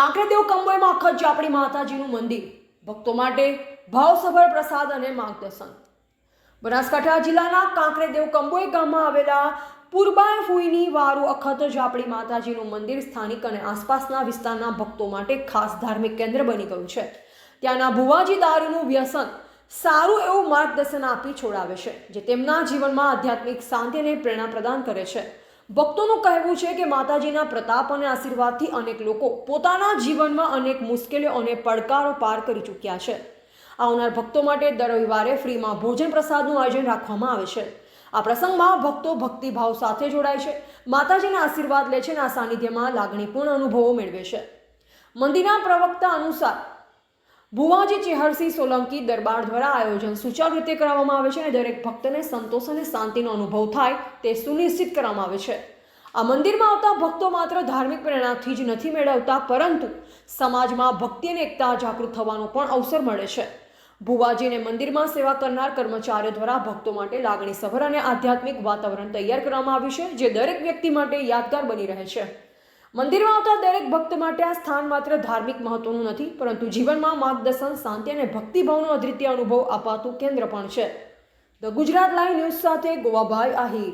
કાંકરેદેવ અખત જાપડી માતાજીનું મંદિર. ભક્તો માટે ભાવસભર પ્રસાદ અને માર્ગદર્શન. બનાસકાંઠા જિલ્લાના કાંકરેદેવ કંબોઈ ગામમાં આવેલા પૂર્બાય ફૂઈની વારુ અખત જાપડી માતાજીનું મંદિર સ્થાનિક અને આસપાસના વિસ્તારના ભક્તો માટે ખાસ ધાર્મિક કેન્દ્ર બની ગયું છે. ત્યાંના ભુવાજી દારૂનું વ્યસન સારું એવું માર્ગદર્શન આપી છોડાવે છે, જે તેમના જીવનમાં આધ્યાત્મિક શાંતિ અને પ્રેરણા પ્રદાન કરે છે. ભક્તોનું કહેવું છે કે માતાજીના પ્રતાપ અને આશીર્વાદથી અનેક લોકો પોતાના જીવનમાં અનેક મુશ્કેલીઓ અને પડકારો પાર કરી ચૂક્યા છે. આવનાર ભક્તો માટે દર રવિવારે ફ્રીમાં ભોજન પ્રસાદનું આયોજન રાખવામાં આવે છે. આ પ્રસંગમાં ભક્તો ભક્તિભાવ સાથે જોડાય છે. માતાજીના આશીર્વાદ લે છે અને આ સાનિધ્યમાં લાગણીપૂર્ણ અનુભવો મેળવે છે. મંદિરના પ્રવક્તા અનુસાર ભુવાજી ચેહરસિંહ સોલંકી દરબાર દ્વારા આયોજન સુચારુ રીતે કરવામાં આવે છે અને દરેક ભક્તને સંતોષ અને શાંતિનો અનુભવ થાય તે સુનિશ્ચિત કરવામાં આવે છે. આ મંદિરમાં આવતા ભક્તો માત્ર ધાર્મિક પ્રેરણાથી જ નથી મેળવતા, પરંતુ સમાજમાં ભક્તિ અને એકતા જાગૃત થવાનો પણ અવસર મળે છે. ભુવાજીને મંદિરમાં સેવા કરનાર કર્મચારીઓ દ્વારા ભક્તો માટે લાગણીસભર અને આધ્યાત્મિક વાતાવરણ તૈયાર કરવામાં આવ્યું છે, જે દરેક વ્યક્તિ માટે યાદગાર બની રહે છે. મંદિરમાં આવતા દરેક ભક્ત માટે આ સ્થાન માત્ર ધાર્મિક મહત્વનું નથી, પરંતુ જીવનમાં માર્ગદર્શન, શાંતિ અને ભક્તિભાવનો અદ્વિતીય અનુભવ અપાતું કેન્દ્ર પણ છે. ધ ગુજરાત લાઈવ ન્યૂઝ સાથે ગોવાભાઈ આહિર.